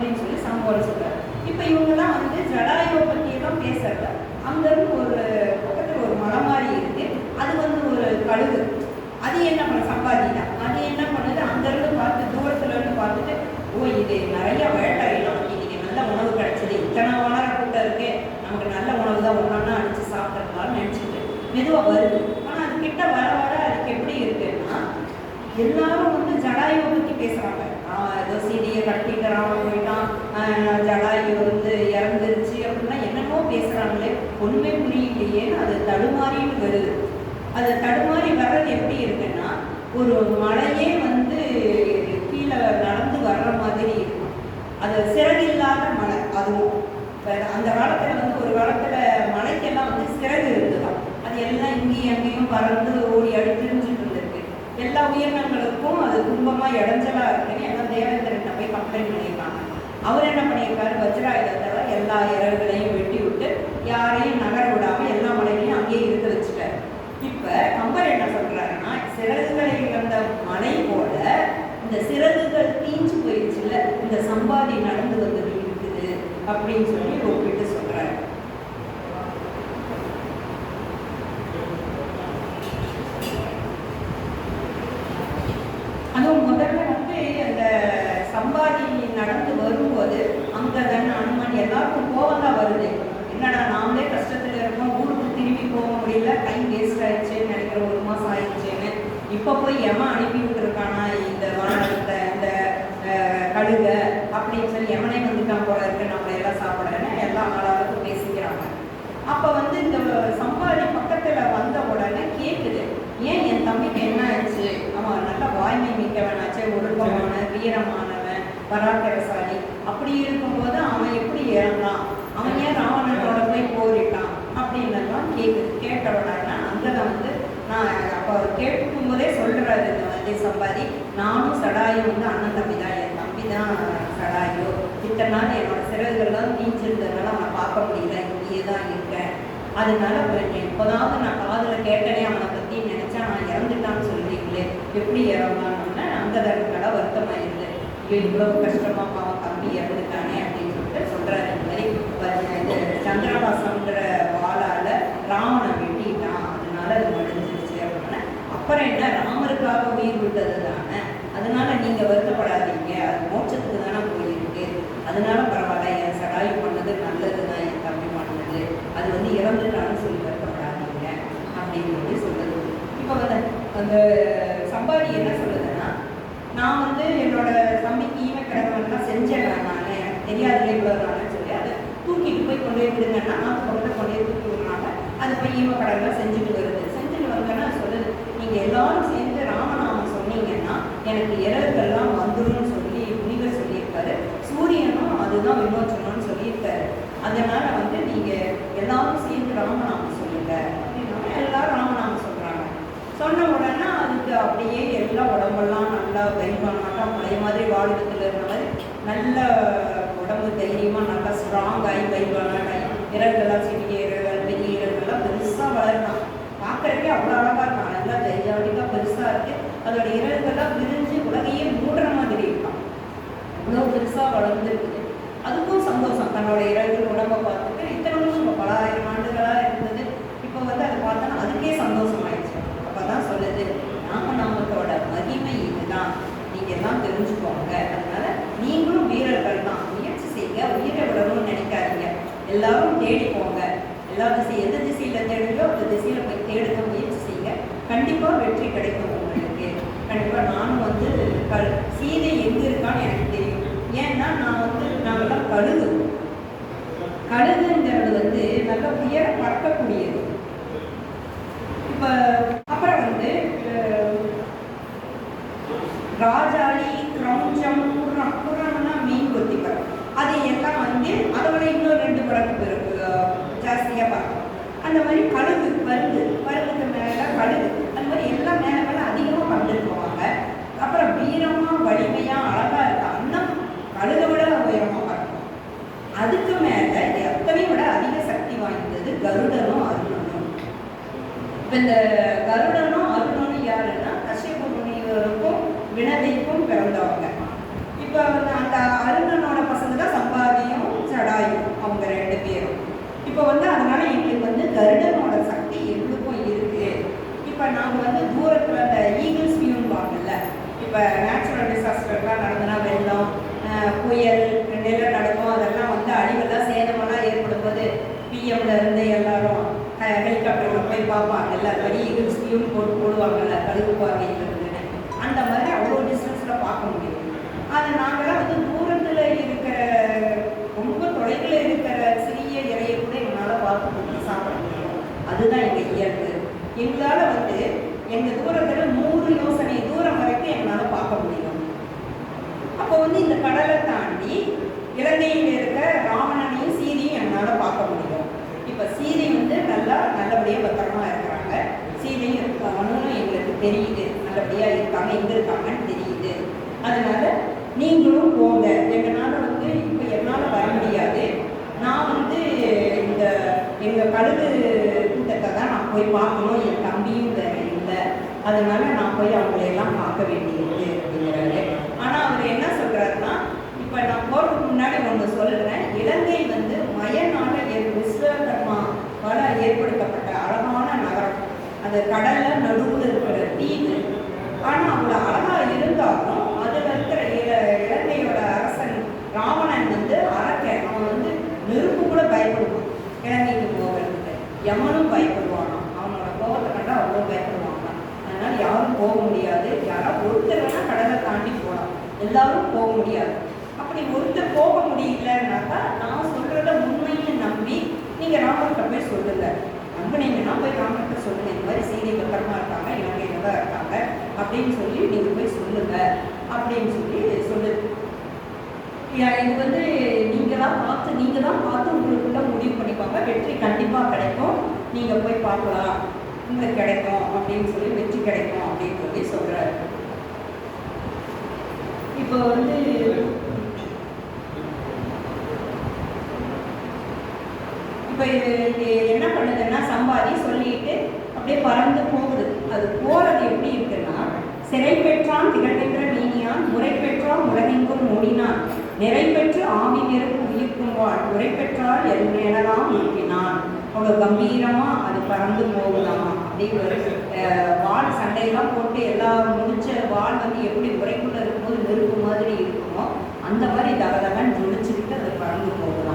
அப்படின்னு சொல்லி சம்பவம் சொல்றாரு. இப்போ இவங்கெல்லாம் வந்து ஜடாயுவை பற்றி எல்லாம் பேசுறத அங்கேருந்து ஒரு பக்கத்தில் ஒரு மலை மாதிரி இருக்கு. அது வந்து ஒரு கழுகு. அது என்ன பண்ண சம்பாதி தான் அது என்ன பண்ணுது? அங்கேருந்து பார்த்து தூரத்துல இருந்து பார்த்துட்டு ஓ இது நிறைய வேட்டையெல்லாம் இன்னைக்கு நல்ல உணவு கிடைச்சது. இத்தனை வளர கூட்டம் இருக்கு. நமக்கு நல்ல உணவு தான் ஒன்றா அடிச்சு சாப்பிட்றதுலாம் நினச்சிட்டு மெதுவாக வருது. ஆனால் அது கிட்ட வர வர அதுக்கு எப்படி இருக்குன்னா எல்லாரும் அதை தடுமாறி வர்றது எப்படி இருக்குன்னா ஒரு மலையே வந்து கீழே நடந்து வர்ற மாதிரி இருக்கும். அது சிறகில்லாத மலை அதுவும். அந்த காலத்துல வந்து ஒரு காலத்துல மலைக்கெல்லாம் வந்து சிறகு இருந்துதான் அது எல்லாம் இங்கேயும் அங்கேயும் பறந்து ஓடி அடி திரிஞ்சுட்டு இருந்திருக்கு. எல்லா உயிரினங்களுக்கும் அது துன்பமா இடைஞ்சலா இருக்குன்னு எல்லாம் தேவேந்திரன் போய் கம்ப்ளைண்ட் பண்ணியிருக்காங்க. அவர் என்ன பண்ணியிருக்காரு? வஜ்ராயுதத்தால எல்லா இறகுகளையும் வெட்டி விட்டு யாரையும் நகர விடாம எல்லா மலைகளையும் அங்கேயே இருக்க வச்சுட்டாரு இப்ப என்ன சொல்றாருன்னா சிறகுகளை இழந்த மனை போல இந்த சிறகுகள் தீஞ்சு போயிடுச்சுல இந்த சம்பாதி நடந்து வந்தது இருக்குது அப்படின்னு சொல்லி ஒப்பிட்டு சொல்றாரு. அதுவும் முதல்ல வந்து அந்த சம்பாதி நடந்து வரும்போது அங்கதன் அனுமன் எல்லாருக்கும் கோவம் தான் வருது. என்னடா நாமளே கஷ்டத்துல இருக்கோம் ஊருக்கு திரும்பி போக முடியல டைம் வேஸ்ட் ஆயிடுச்சுன்னு இப்போ போய் எமன் அனுப்பி விட்டுருக்கானா இந்த வானத்தை இந்த கழுக அப்படின்னு சொல்லி எமனே வந்துட்டான் போல இருக்கு. நம்மளை எல்லாம் சாப்பிடன்னு எல்லா ஆளாளுக்கும் பேசிக்கிறாங்க. அப்போ வந்து இந்த சம்பாடி பக்கத்தில் வந்த உடனே கேட்குது ஏன் என் தம்பிக்கு என்ன ஆச்சு? அவன் நல்ல வாய்மை மிக்கவனாச்சே ஒழுக்கமான வீரமானவன் பராக்கிரசாலி. அப்படி இருக்கும்போது அவன் எப்படி இறந்தான்? அவன் ஏன் ராவணனோட போய் போரிட்டான்? அப்படின்னெல்லாம் கேட்குது கேட்ட உடனே அங்கதான் வந்து நான் அப்போ அவர் கேட்கும் போதே சொல்றாரு இந்த வந்து சம்பாதி. நானும் சடாயும் வந்து அண்ணன் தம்பி தான் என் தம்பி தான் சடாயோ. இத்தனை நாள் என்னோட சிறகுகள்லாம் நீஞ்சிருந்ததுனால அவனை பார்க்க முடியல. இங்கேயே தான் இருக்கேன். அதனால எப்போதாவது நான் காதில் கேட்டனே அவனை பற்றி நினைச்சா நான் இறந்துட்டான்னு சொல்றீங்களே. எப்படி இறந்தான்னு அந்த தடவை வருத்தமாயிருது ஐயோ இவ்வளவு கஷ்டமா பாவம் தம்பி இறந்துட்டானே அப்படின்னு சொல்லிட்டு சொல்றாரு இந்த மாதிரி. சந்திரவாசம்ன்ற வாளால ராம வெட்டிட்டான் அதனால அது முடிஞ்சிருச்சு அப்படின்னா அப்புறம் என்ன ராமருக்காக உயிர் விட்டது தானே அதனால நீங்க வருத்தப்படாதீங்க. அது மோட்சத்துக்கு தானே போயிருக்கு. அதனால பரவாயில்ல என் சடாயு பண்ணது நல்லது தான் என் தம்பி பண்ணது. அது வந்து இறந்துட்டான்னு சொல்லி வருத்தப்படாதீங்க. அப்படின்னு சொல்லி சொல்லுது. இப்போ வந்து அந்த சம்பாதி என்ன சொல்லுதுன்னா நான் வந்து என்னோட தம்பிக்கு ஈம கிடக்கணும்லாம் செஞ்சேன் நான் எனக்கு தெரியாதுல இவ்வளோ நாள்னு சொல்லி அதை தூக்கிட்டு போய் கொண்டு போய் விடுங்கன்னா நான் கொண்டு கொண்டு போய் தூக்கி விடுறாங்க அது போய் ஈவ கடன்லாம் செஞ்சுட்டு வருது. செஞ்சுட்டு வந்தோன்னா நீங்கள் எல்லாரும் சேர்ந்து ராமநாமம் சொன்னீங்கன்னா எனக்கு இரவுகள்லாம் வந்துடும் சொல்லி முனிவர் சொல்லியிருக்காரு. சூரியனும் அதுதான் விமோச்சனம்னு சொல்லியிருக்காரு. அதனால வந்து நீங்கள் எல்லாரும் சேர்ந்து ராமநாமம் சொல்லுங்க. அப்படின்னா எல்லாரும் ராமநாமம் சொல்கிறாங்க சொன்ன உடனே அதுக்கு அப்படியே எல்லா உடம்பெல்லாம் நல்லா தைரியமாட்டம் பழைய மாதிரி வாழ்வத்தில் இருந்த மாதிரி நல்ல உடம்பு தைரியமாக நல்லா ஸ்ட்ராங் ஆகி தைரியமாட்டாய் இறகுலாம் சிறிய இறகுகள் பெரிய இறகுலாம் பெருசாக வளர்றான் பார்க்கறதுக்கே அவ்வளோ அழகாக இருக்கும் நல்லா தைரியமாக பெருசாக இருக்கு. அதோட இறகுகள்லாம் விரிஞ்சு உலகையே மூடுற மாதிரி இருக்கான் அவ்வளோ பெருசாக வளர்ந்துருக்குது அதுக்கும் சந்தோஷம். தன்னோட இறகுகள் உடம்பை பார்த்துட்டு இத்தனை வருஷம் பல ஆயிரம் ஆண்டுகளாக இருந்தது. இப்போ வந்து அதை பார்த்தோன்னா அதுக்கே சந்தோஷம் ஆயிடுச்சு அப்போ தான் சொல்லுது ராமநாமத்தோட மகிமை இதுதான். நீங்கள் எல்லாம் தெரிஞ்சுக்கோங்க. அதனால நீங்களும் வீரர்கள் தான். முயற்சி செய்ய உயிரை விடணும்னு நினைக்காதீங்க. எல்லாரும் தேடி போங்க எல்லா திசை எந்த திசையில் தேடுதோ அந்த திசையில் போய் தேடுக்க முயற்சி செய்யுங்க. கண்டிப்பாக வெற்றி கிடைக்கும் உங்களுக்கு. கண்டிப்பாக நானும் வந்து க சீதை எங்கே இருக்கான்னு எனக்கு தெரியும். ஏன்னா நான் வந்து நாங்கள்லாம் கழுகு. கழுகுங்கிறது வந்து நல்ல உயர பறக்கக்கூடியது. இப்போ அப்புறம் வந்து ராஜாளி கிரௌஞ்சம் குர்ரம் குர்ரம்னா மீன் கொத்தி பறவை அது எல்லாம் வந்து அதை விட இன்னும் ரெண்டு பறக்கு பெறும் ஜாஸ்தியாக அந்த மாதிரி கழுகு வருது பருந்துக்கு மேலே கழுகு அந்த மாதிரி எல்லாம் மேலே மேலே அதிகமாக போவாங்க. அப்புறம் வீரமாக வலிமையாக அழகாக இருக்கா அன்னம் கழுகை விட உயரமாக பறக்கும். அதுக்கு மேலே எத்தனை விட அதிக சக்தி வாய்ந்தது கருடனும் அருணனும் இப்போ இந்த கருடனும் அருணனும் யாருன்னா கஷ்யப முனிவருக்கும் வினதைக்கும் பிறந்தவங்க. இப்போ ஊசியும் போட்டு போடுவாங்கல்ல கழுகு பார்வையில் அந்த மாதிரி அவ்வளோ டிஸ்டன்ஸில் பார்க்க முடியும். அதை நாங்களாம் வந்து தூரத்தில் இருக்கிற ரொம்ப தொலைவில் இருக்கிற சிறிய இறையை கூட எங்களால் பார்த்து கொடுத்து சாப்பிட முடியும். அதுதான் எங்கள் இயல்பு. எங்களால் வந்து எங்கள் தூரத்தில் நூறு யோசனை தூரம் வரைக்கும் எங்களால் பார்க்க முடியும். அப்போ வந்து இந்த கடலை தாண்டி இலங்கையில் இருக்க ராவணனையும் சீதையும் என்னால் பார்க்க முடியும். இப்போ சீதை வந்து நல்லா நல்லபடியாக பத்திரமா இருக்கிறாங்க சீதையும் இருக்காங்கன்னு எங்களுக்கு தெரியுது. நல்லபடியாக இருக்காங்க. எங்கே இருக்காங்கன்னு தெரியுது. அதனால நீங்களும் போங்க. எங்களால் வந்து இப்போ என்னால் வர முடியாது. நான் வந்து இந்த எங்கள் கழுகு கூட்டத்தை தான் நான் போய் பார்க்கணும். என் தம்பியும் இல்லை. அதனால நான் போய் அவங்களை எல்லாம் பார்க்க வேண்டியிருக்கு அப்படிங்கிறாரு. ஆனால் அவர் என்ன சொல்றாருன்னா இப்போ நான் போகிறதுக்கு முன்னாடி ஒன்று சொல்கிறேன் இலங்கை வந்து மயனால விஸ்வகர்மா விஸ்வகர்மாவால் ஏற்படுத்தப்பட்ட அழகான நகரம். அந்த கடல்ல நடு இருக்கிற தீவு ஆனால் அவ்வளோ அழகாக இருந்தாலும் அதில் இருக்கிற இல- இலங்கையோட அரசன் ராவணன் வந்து அரக்கன் அவன் வந்து நெருப்பு கூட பயப்படுவான் இலங்கைக்கு போகிறதுக்கு யமனும் பயப்படுவானாம் அவனோட கோபத்தை கண்டா அவ்வளோ பயப்படுவாங்க அதனால யாரும் போக முடியாது. யாராவது ஒருத்தர் வேணா கடலை தாண்டி போகலாம் எல்லாரும் போக முடியாது. அப்படி ஒருத்தர் போக முடியலன்னாக்கா நான் சொல்கிறத உண்மைன்னு நம்பி நீங்கள் ராமர்கிட்ட போய் சொல்லுங்க. நம்பினீங்கன்னா போய் ராமர்கிட்ட சொல்லுங்க. இந்த மாதிரி சீதை பத்திரமா இருக்காங்க இலங்கையில தான் இருக்காங்க அப்படின்னு சொல்லி நீங்கள் போய் சொல்லுங்க அப்படின்னு சொல்லி சொல்லு. யா- இது வந்து நீங்கள் தான் பார்த்து நீங்கள் தான் பார்த்து உங்களுக்குள்ள முடிவு பண்ணிப்பாங்க. வெற்றி கண்டிப்பாக கிடைக்கும். நீங்கள் போய் பார்க்கலாம். உங்களுக்கு கிடைக்கும் அப்படின்னு சொல்லி வெற்றி கிடைக்கும் அப்படின்னு சொல்லி சொல்றாரு இப்போ வந்து இப்போ இது என்ன பண்ணுதுன்னா சம்பாதி சொல்லிட்டு அப்படியே பறந்து போகுது. அது போறது எப்படி இருக்குன்னா சிறை பெற்றான் திகழ்கின்ற நீனியான் முறை பெற்றான் உலகெங்கும் மூடினான் நிறை பெற்று ஆவி நெருப்பு உயிர்க்கும் வாழ். உரை பெற்றால் எனலாம் நோக்கினான் அவ்வளோ கம்பீரமா அது பறந்து போகுதாமா. அப்படி ஒரு அஹ், சண்டையெல்லாம் போட்டு எல்லாம் முடிச்ச வாள் வந்து எப்படி உரைக்கும் இருக்கும்போது நெருப்பு மாதிரி இருக்குமோ அந்த மாதிரி தகதகன் ஜொலிச்சுக்கிட்டு அது பறந்து போகுதாம்